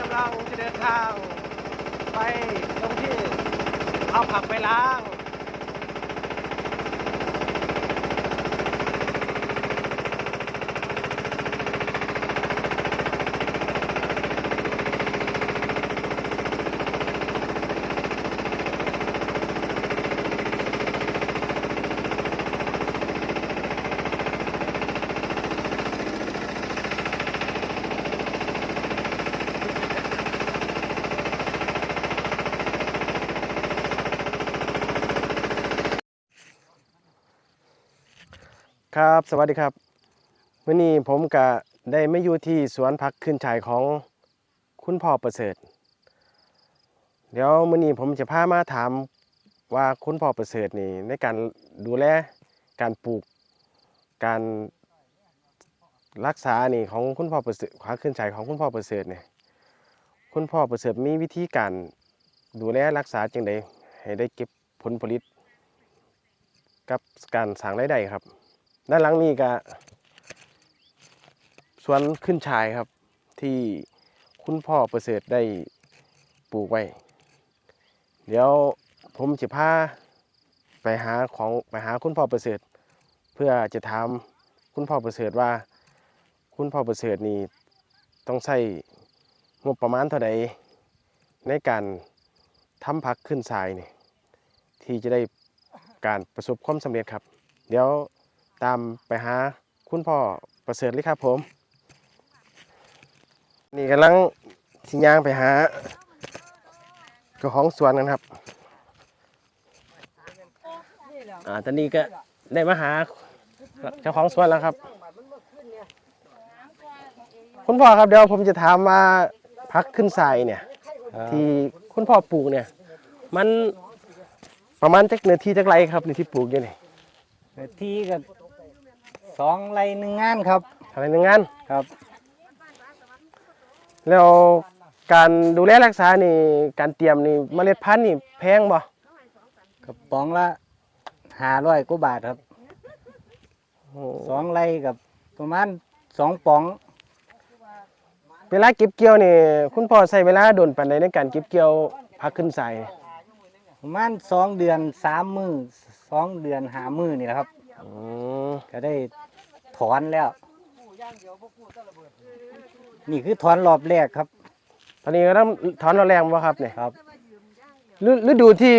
กำลังจะเดินทาง ไปตรงที่เอาผักไปล้าง ครับ สวัสดีครับวันนี้ผมก็ได้มาอยู่ที่สวนผักขึ้นชายของคุณพ่อประเสริฐ เดี๋ยวมื้อนี้ผมจะพามาถามว่าคุณพ่อประเสริฐนี่ในการดูแลการปลูกการรักษานี่ของคุณพ่อประเสริฐผักขึ้นชายของคุณพ่อประเสริฐเนี่ยคุณพ่อประเสริฐมีวิธีการดูแลรักษาจังไดให้ได้เก็บผลผลิตกับการสร้างรายได้ครับ ด้านหลังนี้ก็สวนขึ้นชายครับ ที่คุณพ่อประเสริฐได้ปลูกไว้ เดี๋ยวผมจะพาไปหาของไปหาคุณพ่อประเสริฐ เพื่อจะถามคุณพ่อประเสริฐว่า คุณพ่อประเสริฐนี่ต้องใช้งบประมาณเท่าใดในการทำพักขึ้นทรายนี่ที่จะได้การประสบความสำเร็จครับ เดี๋ยว ตามไปหาคุณพ่อประเสริฐเลยครับผม นี่กำลังสิย่างไปหาเจ้าของสวนกันครับอ่าตอนนี้ก็ได้มาหาเจ้าของสวนแล้วครับ คุณพ่อครับเดี๋ยวผมจะถามว่าพักขึ้นทรายเนี่ย ที่คุณพ่อปลูกเนี่ย มันประมาณจักเนื้อที่จักไรครับในที่ปลูกอยู่นี่เนื้อที่ก็ สองไร่หนึ่งงานครับ อะไรหนึ่งงานครับ แล้วการดูแลรักษานี่การเตรียมนี่เมล็ดพันธุ์นี่แพงบ่กระป๋องละห้าร้อยกว่าบาทครับสองไร่กับประมาณสองป๋อง เวลาเก็บเกี่ยวนี่คุณพ่อใช้เวลาโดนปานใดในการเก็บเกี่ยวพักขึ้นทรายนี่ประมาณสองเดือนสามมือสองเดือนหามือนี่แหละครับอืมก็ได้ ถอนแล้ว นี่คือถอนรอบแรกครับตอนนี้ก็ต้องถอนเราแรงบ่ครับเนี่ยครับฤฤดูที่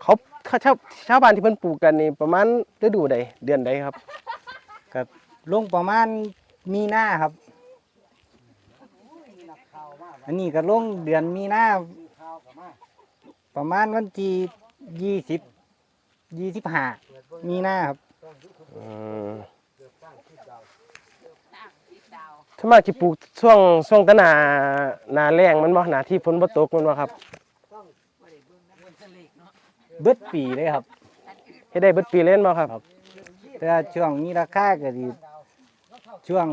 เขาเขาชาวชาวบ้านที่เพิ่นปลูกกันนี่ประมาณฤดูใดเดือนใดครับก็ลงประมาณมีหน้าครับ อันนี้ก็ลงเดือนมีหน้าประมาณวันที่ยี่สิบยี่สิบห้ามีหน้าครับอืม ถ้ามาที่ปลูกช่วงช่วงตะหนาหนาแรงมันบ่หนาที่ฝนบ่ตกมันบ่ครับเบิดปีเลยครับเฮ็ดได้เบิดปีเล่นบ่ครับครับแต่ช่วงมีราคาก็ดีช่วง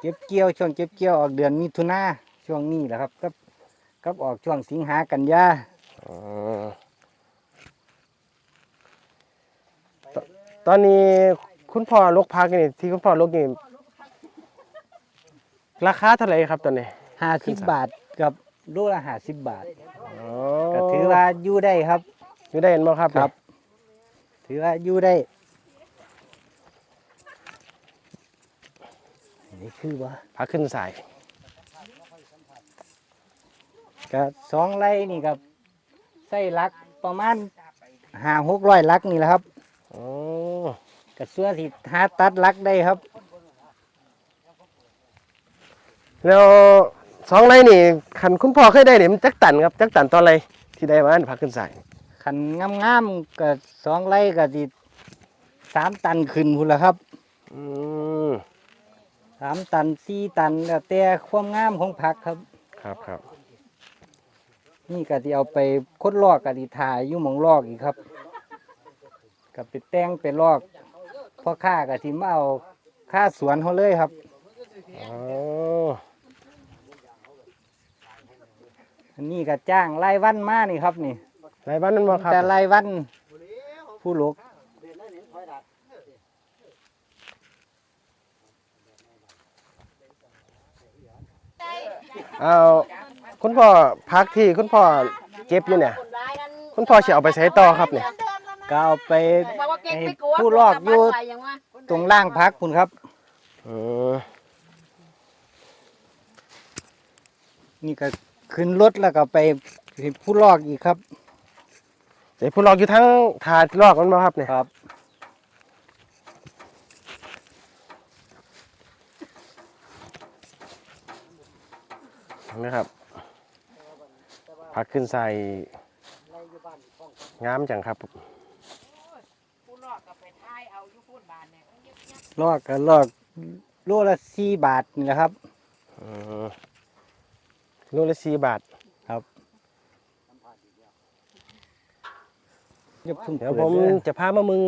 เก็บเกี่ยว ช่วงเก็บเกี่ยวออกเดือนมิถุนาช่วงนี้แหละครับกับกับออกช่วงสิงหากันยา อ๋อ ตตอนนี้คุณพ่อลกพักนี่ที่คุณพ่อลกนี่ราคาเท่าไหร่ครับตอนนี้ห้าสิบบาทกับโลละห้าสิบบาทอ๋อก็ถือว่าอยู่ได้ครับ อยู่ได้เห็นบ่ครับครับ ถือว่าอยู่ได้นี่คือว่าพักขึ้นสายก็สองไร่นี่ครับใส่ลักประมาณห้าหกร้อยลักนี่แหละครับ อ๋อกับเสื้อที่หาตัดลักได้ครับ แล้วสองไร่นี่คันคุณพ่อเคยได้นี่มันจักตันครับจักตันตอนไรที่ได้มาอันพักขึ้นสายขันงามๆกับสองไร่กับที่สามตันขึ้นพุ่นละครับอืมสามตันสี่ตันแล้วแต่ความงามของผักครับ ครับครับนี่ก็ที่เอาไปคดลอกกับที่ถ่ายอยู่หมองลอกอีกครับ กับไปแต่งไปลอกพ่อค้ากับที่มาเอาค่าสวนเขาเลยครับอ๋ออันนี้ก็จ้างรายวันมานี่ครับนี่ ไรบ้านนั่นบ่ครับแต่รายวันผู้ลูกเอาคุณพ่อพักที่คุณพ่อเก็บอยู่เนี่ย คุณพ่อจะเอาไปใช้ต่อครับเนี่ย ก็เอาไปบอกว่าเก่งให้ไม่กลัวผู้ลอกอยู่ไปยังวะตรงล่างพักคุณครับอืมนี่ก็ขึ้นรถแล้วก็ไปให้ผู้ลอกอีกครับเดี๋ยวผู้ลอกอยู่ทั้งถาดลอกมันบ่ครับเนี่ยครับนะครับ พักขึ้นใส่งามจังครับ ผู้ลอกกับไปท้าย เอาอยู่พูดบานเนี่ยลอกก็ลอกโลละสี่บาทนี่แหละครับ อืมโลละสี่บาทครับอย่าเพิ่งเดี๋ยวปิผมด้อจะพามามึง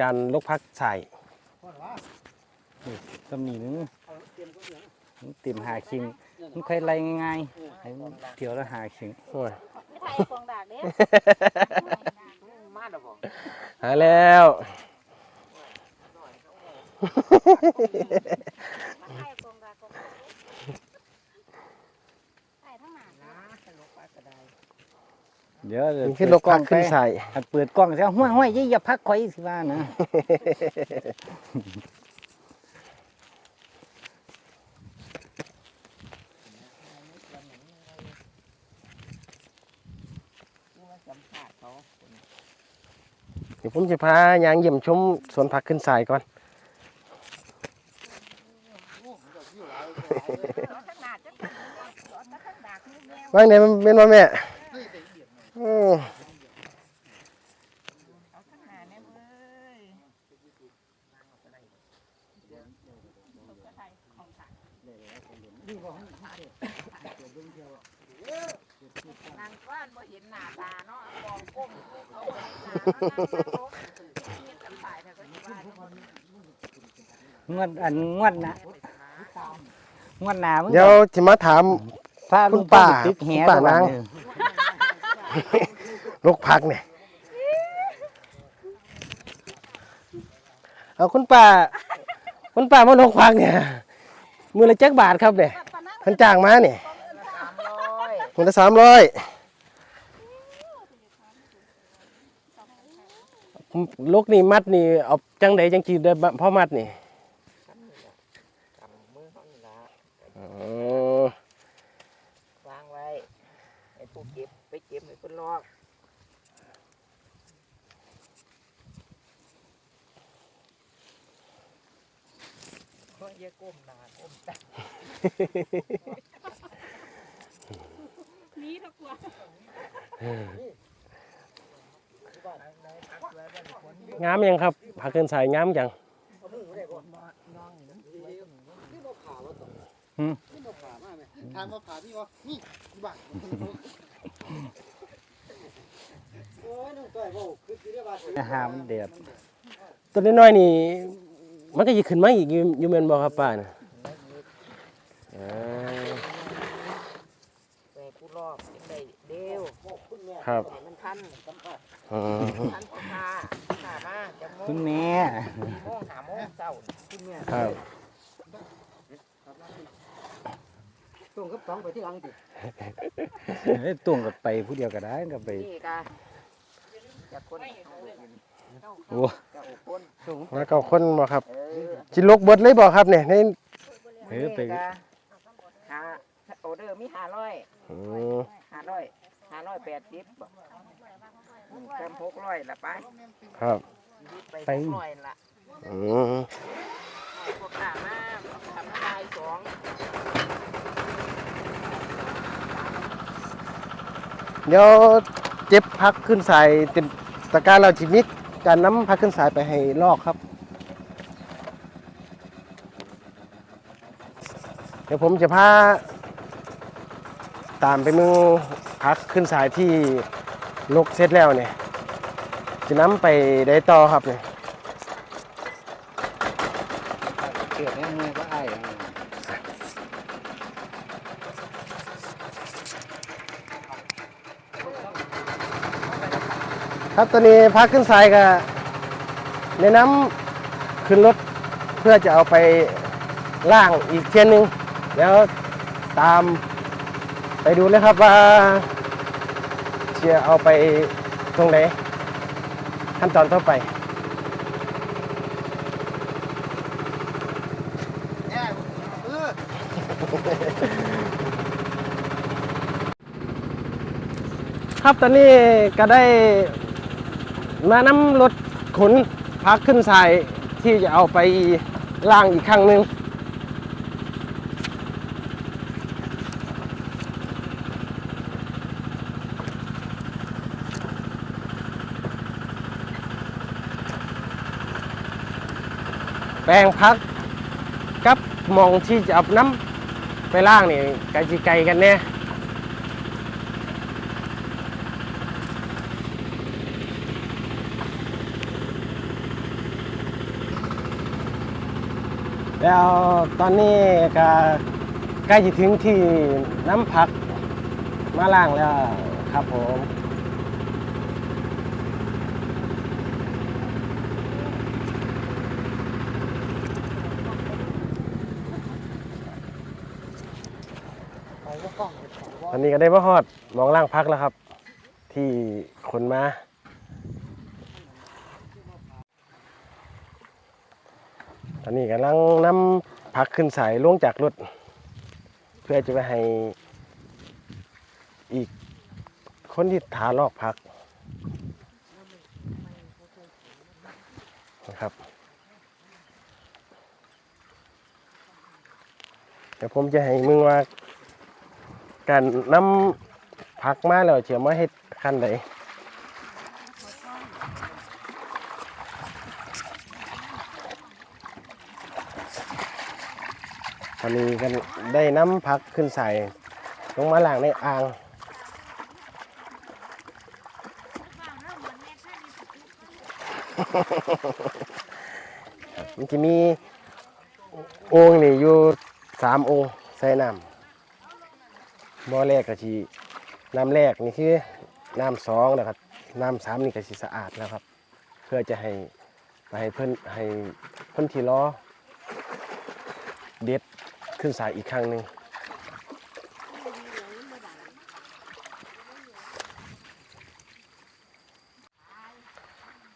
การลกพักใส่ตำหนินึงมันเต็มหาคิงมันใครไล่ง่ายๆให้มันเที่ยวละหาคิงโอ้ยไม่ไทยกองดากเด้ มาดอกบอกหาแล้ว มาไทยกองดากกองไทยทั้งนั้นนะสนุกปากระไดเดี๋ยวเดี๋ยวนี่คือลกพักขึ้นใส่อันเปิดกล้องแล้วห้วยห้วยอย่าพักข่อยสิว่านะ นี่มาสัมผัสเขา เดี๋ยวผมจะพายางเยี่ยมชมสวนผักขึ้นใส่ก่อนเอาทั้งหนาจะเอาทั้งดากนี่แมวว่างไหนมันเป็นว่าแม่อืมเอาทั้งห นาเงก้อนบ่เห็นหน้าตาเนาะมองก้มเขาบ่เห็นหน้าเนาะนางตาโตเฮ็ดกันไปเนี่ยก็สิว่าอยู่งวดอันงวดนะงวดหนามึงเดี๋ยวจะมาถาม พาคุลุณงป้าป้าตึกแหคุณป้าตะวันางเออลกพักเนี่ย เอาคุณป้า คุณป้ามาลูกพักเนี่ย มือละจักบาทครับเนี่ยเพันจ้างมาเนี่ย ร้อยมือละสามร้อยลกนี่มัดนี่เอาจังใดจังจีได้พ่อมัดนี่กำมือเขานี่ละอ๋อวางไว้ไอ้ผู้เก็บไปเก็บไอ้คนลอกก็อย่าก้มหน้าก้มตา งามยังครับผักเกินสายงามยังทางมาผ่าพี่วะนี่ที่บ้านโอ้ยน้องต้อยโว้คือสิได้ว่าสิอาหารมันเดือดตัวน้อยๆนี่ มันก็จะขึ้นมาอีกอยู่อยู่แม่นบ่ครับป้าน่ะอ่า แต่ผู้ลอกยังได้เร็ว ครับให้มันทันอืมทันพอพาพามาจะโมคุณงแม่สี่โมงหาโมงเช้าที่เนี่ยครับส่งกับต้องไปที่หลังสิเอ้ยตุ่งกับไปผู้เดียวก็ได้ก็ไปนี่กะจะคนเอาเงินโอ้จะเอาคนมาเก้าคนบ่ครับเออ จิลกเบิดเลยบ่ครับเนี่ยในเออไปนี่กะหาออเดอร์มีห้าร้อยอืมห้าร้อย ห้าร้อยแปดสิบเติมหกร้อยละไปครับ ไปหกร้อยละอืมพวกข้ามาทำลายสองเดี๋ยวเจ็บพักขึ้นสายเต็มตะกร้ารเราจิมิกการน้ำพักขึ้นสายไปให้ลอกครับ เดี๋ยวผมจะพาตามไปมึง พักขึ้นสายที่ลกเสร็จแล้วเนี่ยจะน้ำไปได้ต่อครับเนี่ยเกิดในมือก็ไอ้ครับตอนนี้พักขึ้นสายก็ในน้ำขึ้นรถเพื่อจะเอาไปล่างอีกเทียนหนึ่งแล้วตาม ไปดูเลยครับว่าจะเอาไปตรงไหนขั้นตอนต่อไปแย่เออครับตอนนี้ก็ได้มานำรถขนพักขึ้นสายที่จะเอาไปล่างอีกครั้งหนึ่ง แปลงพักกับมองที่จะเอาน้ำไปล่างนี่ไกลจีไกลกันแน่แล้วตอนนี้ก็ใกล้จะถึงที่น้ำพักมาล่างแล้วครับผม ตอนนี้ก็ได้มาฮอดมองล่างพักแล้วครับ ที่คนมาตอนนี้กำลังนำผักขึ้นสายล่วงจากรถ เพื่อจะไปให้อีกคนที่ถาลอกผักนะครับเดี๋ยวผมจะให้มึงว่า การนำผักมาแล้วเชื่อมาให้ขั้นใดตอนนี้กันได้น้ำพักขึ้นใส่ลงมาล่างในอ่างมันจะมีโอ่งนี่อยู่สามองค์ใส่น้ำ บ่อแรกก็ชีน้ำแรกนี่คือน้ำสองนะครับน้ำสามนี่ก็สิสะอาดแล้วครับ เพื่อจะให้ไปให้เพิ่อนให้เพิ่อนที่ล้อเด็ดขึ้นสายอีกครั้งหนึ่ง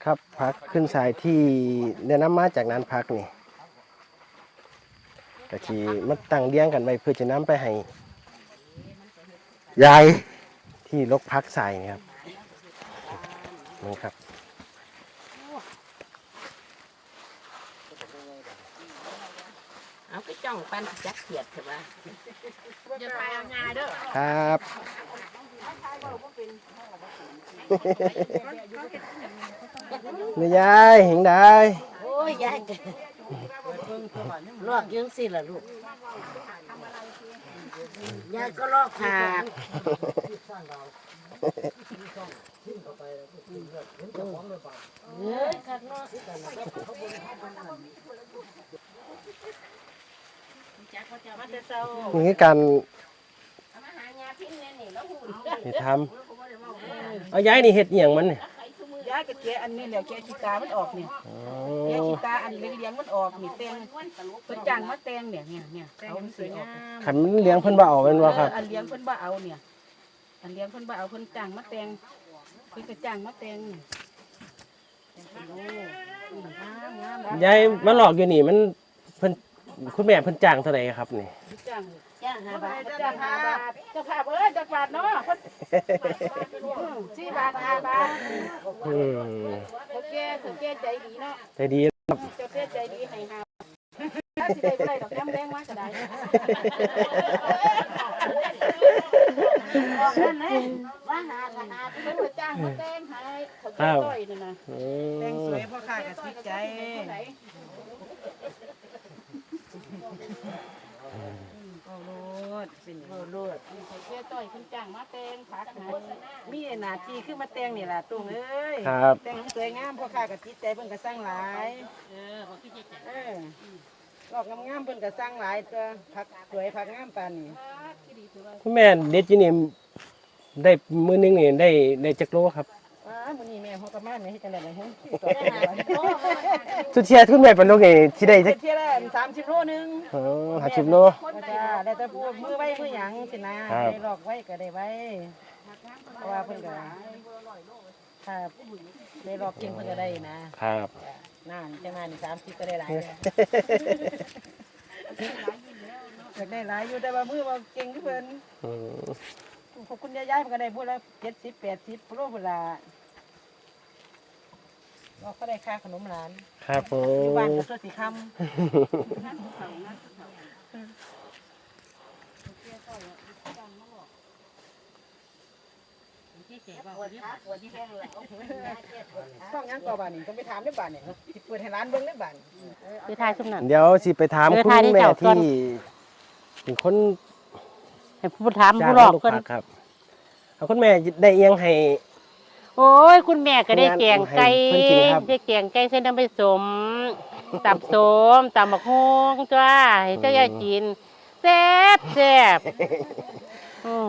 ครับพักขึ้นสายที่ได้น้ำมาจากนั้นพักนี่กะทีมาตั้งเลี้ยงกันไว้เพื่อจะน้ำไปให้ ยายที่ลกพักสายนี่ครับนี่ครับ เอาไปจ้องปันจักเขียดเถอะว่าอย่าไปเอางาเด้อครับนี่ยายเห็นได้โอ้ยยาย ลอกยังสิล่ะลูกยายก็ลอกผักเฮ้ยขัดเนาะจักเขาจะมาแต่เช้านี่คือการเอามาหางาพิ้นเนี่ยนี่แล้วหูนี่ทำเอาย้ายนี่เห็ดเอียงมันนี่ยายก็แกะอันนี้แหละแกะขี้ตามันออกเนี่ยอ๋แกะอขี้ตาอันเลี้ยงๆมันออกนี่แตงเพิ่นจ้างมาแตงเนี่ยเนี่ยเนี่ยเอามันสวยงามขันมันเลี้ยงเพิ่นบ่เอาแม่นบ่ครับ อันเลี้ยงเพิ่นบ่เอาเนี่ย อันเลี้ยงเพิ่นบ่เอาเพิ่นจ้างมาแตงเพิ่นก็จ้างมาแตงนี่โอ้อืมงามงาม ยายมาหลอกอยู่นี่มันเพิ่น คุณแม่เพิ่นจ้างเท่าไหร่ครับนี่จ้างจ้างหาบาทจ้างห้าบาทเจ้าภาพเอ้ยจักบาทเนาะเพิ่นสี่บาทห้าบาทอืมเขาแก่เขาแก่ใจดีเนาะใจดีครับเจ้าแก่ใจดีให้ห้าถ้าสิได้บ่ได้ดอกน้ำแดงมาก็ได้บอกนั่นเลยว่าหาก็หาเพิ่นก็จ้างมาแต่งให้เขาแก่ต้อยนั่นะแต่งสวยพ่อข้าก็ติดใจโอ้โล ดสิโอ้โลดเขาแก่ต้อยเพิ่นจ้างมาแต่งผักให้มีหน้าที่คือมาแต่งนี่ล่ะตุ้งเอ้ยครับแต่งให้สวยงามพ่อข้าก็ติดใจเพิ่นก็สร้างหลาย เออบอกพี่จะเออลอกงามๆเพิ่นก็สร้างหลายตัวผักสวยผักงามปานนี้คุณแม่เด็ดอยู่นี่ได้มื้อนึงนี่ได้ได้จักโลครับ ว้ามื้อนี้แม่ฮเขาก็มาเนี่ยให้จังได๋ล่ะฮะสุดเชียร์คุณแม่เป็นลูกไงที่ได้จักเที่ยละ30โลนึงเออ50โลจ้าได้แต่พูดมือไว้มือหยังสินะครับได้หลอกไว้ก็ได้ไว้เพราะว่าเพิ่นก็ถ้าได้หลอกเก่งเพิ่นก็ได้นะครับจ้ะนั่นจังงานนี่30ก็ได้หลายเลยอยากได้หลายอยู่แต่ว่ามือบ่เก่งคือเพิ่นอืมขอบคุณยายๆมันก็ได้พูดละ70 80โลพุ่นล่ะ เราก็ได้ค่าขนมหลานครับผอยู่บ้านมก็ตัวสีคำต้องยังต่อบ้านนี่ต้องไปถามได้บ้านนี่เนาะสิเปิดให้ร้านเบิ่งได้บ้านคือทายซุมนั้นเดี๋ยวสิไปถามเออคุณถ่ายได้แม่เจ้าก่อน ที่เป็นคนให้ผู้ถามจ้างผู้หลอกลูกเพิ่นผักครับเอาคุณแม่ได้เอียงให้ โอ้ยคุณแม่ก็ได้แกงไก่เพิ่นกินครับ ได้แกงไก่เส้นน้ำผสมตับสมตำบักฮวงจ้าให้เจ้ายายกินแซ่บแซ่บอืม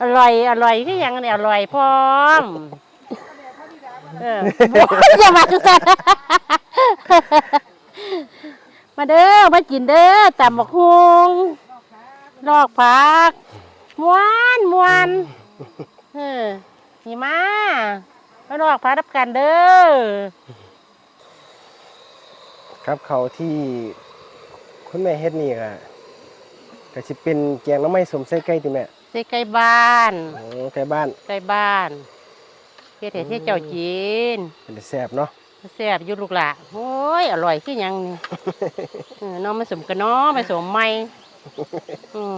อร่อยอร่อยที่ยังเนี่ยอร่อยพร้อมเอออย่ามาจุสันมาเด้อมากินเด้อตำบักฮวงลอกผักม้วนม้วนเออ นี่มามาลอกผักรับกันเด้อ ครับเขาวที่คุณแม่เฮ็ดนี่ก็ก็สิเป็นแกงหน้ำไม้สมใส่ไก่ติแม่ใส่ไก่บ้านโอ้ไก่บ้านไก่บ้านเฮ็ดให้เฮ็ดเจ้าจีนเป็นแซ่บเนาะแซ่บอยู่ลูกหล่ะโอ้ย อร่อยคือหยังนี่ เออน้องมาสมกันเนาะมาสมใหม่อืม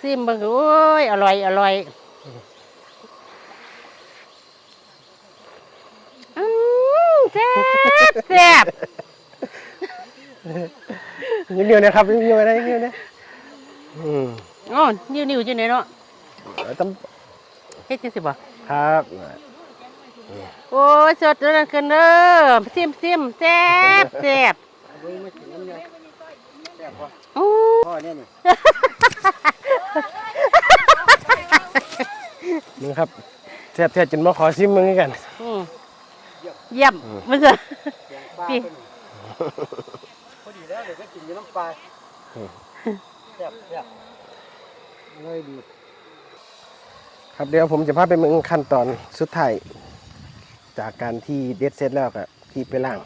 ซิมเบิ่งโอ้ย อร่อย อร่อยอืม แซ่บแซ่บนิดเดียวนะครับนิดเดียวนะนิดเดียวนะอืมอ๋อนิ้วๆจังได๋เนาะเอาต้องเฮ็ดจังซี่บ่ครับโอ้ยสดแล้วนั่นกันเด้อซิมซิมแซ่บแซ่บเบิ่งมากินน้ำเนี่ยแซ่บป่ะอู้พ่อเนี่ยนี่นี่ครับแซ่บแท้จนมาขอซิมมึงกันอืม เยี่ยมมันจะแกงปลาพี่ตัวนี้พอดีแล้วเดี๋ยวก็กินกับน้ำปลาแซ่บแซ่บเลยดี ครับเดี๋ยวผมจะพาไปเมืองขั้นตอนสุดท้ายจากการที่เด็ดเสร็จแล้วก็ที่ไปล่าง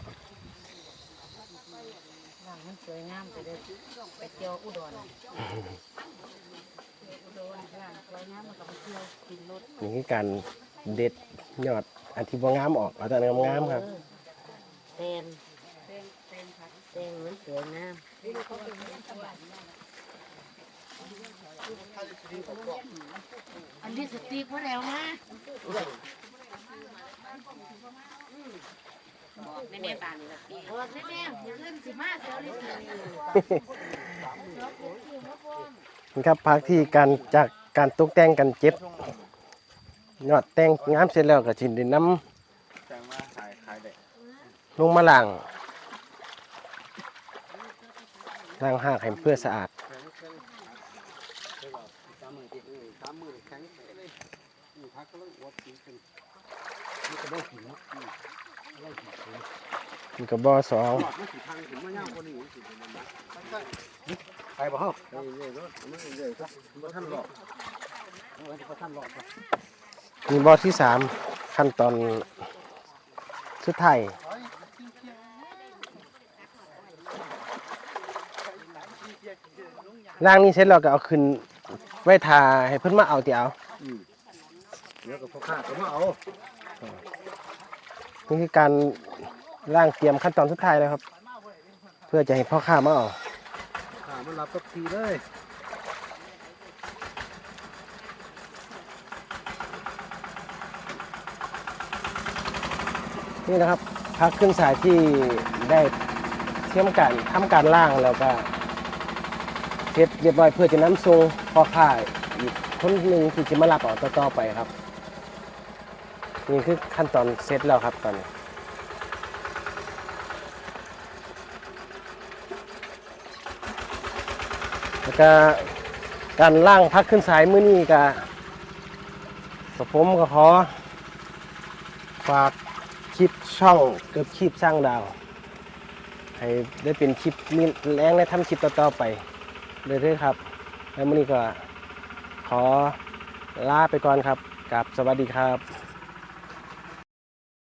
บ้านมันสวยงามไปเด้อไปเที่ยวอุดรอุดรบ้านสวยงามมันก็ไปเที่ยวกินรถนี่คือการเด็ดยอด อันที่บ่งามออกเอาแต่งามๆครับ เต็มเต็มมันสวยงามอันนี้สติกพอแล้วนะในแม่บ้านนี่ละเออแม่ๆเล่นสิมาเสียวเลยสินี่ครับพักที่การจากการตกแต่งกันเจ็บ ยอดแต่งงามเสร็จแล้วก็ชินดินน้แซ่บมาขายขายได้ำลงมาล้างล้างหากให้เพื่อสะอาดสามมือติเออสามมือแข็งเลยนี่พักก็ต้องอดกินกันนี่ก็ได้หินอืมได้หินเลยนี่ก็บ่อสองหลอดมันสิทางถึงมาย่างคนนี้สิเป็นมันนะไปบ่ฮาเรื่อยๆรถมันเรื่อยๆซะบ่ทันหลอกเอาไว้บ่ทันหลอกซะ นี่บ่อที่สามขั้นตอนสุดท้ายล่างนี้เสร็จแล้วก็เอาขึ้นไว้ทาให้เพิ่นมาเอาติเอาอืมเดี๋ยวก็พ่อค้าก็มาเอานี่คือการล่างเตรียมขั้นตอนสุดท้ายแล้วครับ เพื่อจะให้พ่อค้ามาเอาข้ามารับสักทีเลย นี่นะครับพักเครื่องสายที่ได้เทียมการทำการล่างแล้วก็เสร็จเรียบร้อยเพื่อจะน้ำทรงพ่อค้าอีกคนหนึ่งที่จะมารับออกต่อๆไปครับนี่คือขั้นตอนเสร็จแล้วครับตอนนี้แล้วก็การล่างพักขึ้นสายมื้อนี้ก็กับผมก็ขอฝาก ช่องเกือบคลิปสร้างดาว ให้ได้เป็นคลิปมีแรงและทำคลิปต่อๆไปเรื่อยๆครับ แล้วมื้อนี้ก็ขอลาไปก่อนครับกับสวัสดีครับ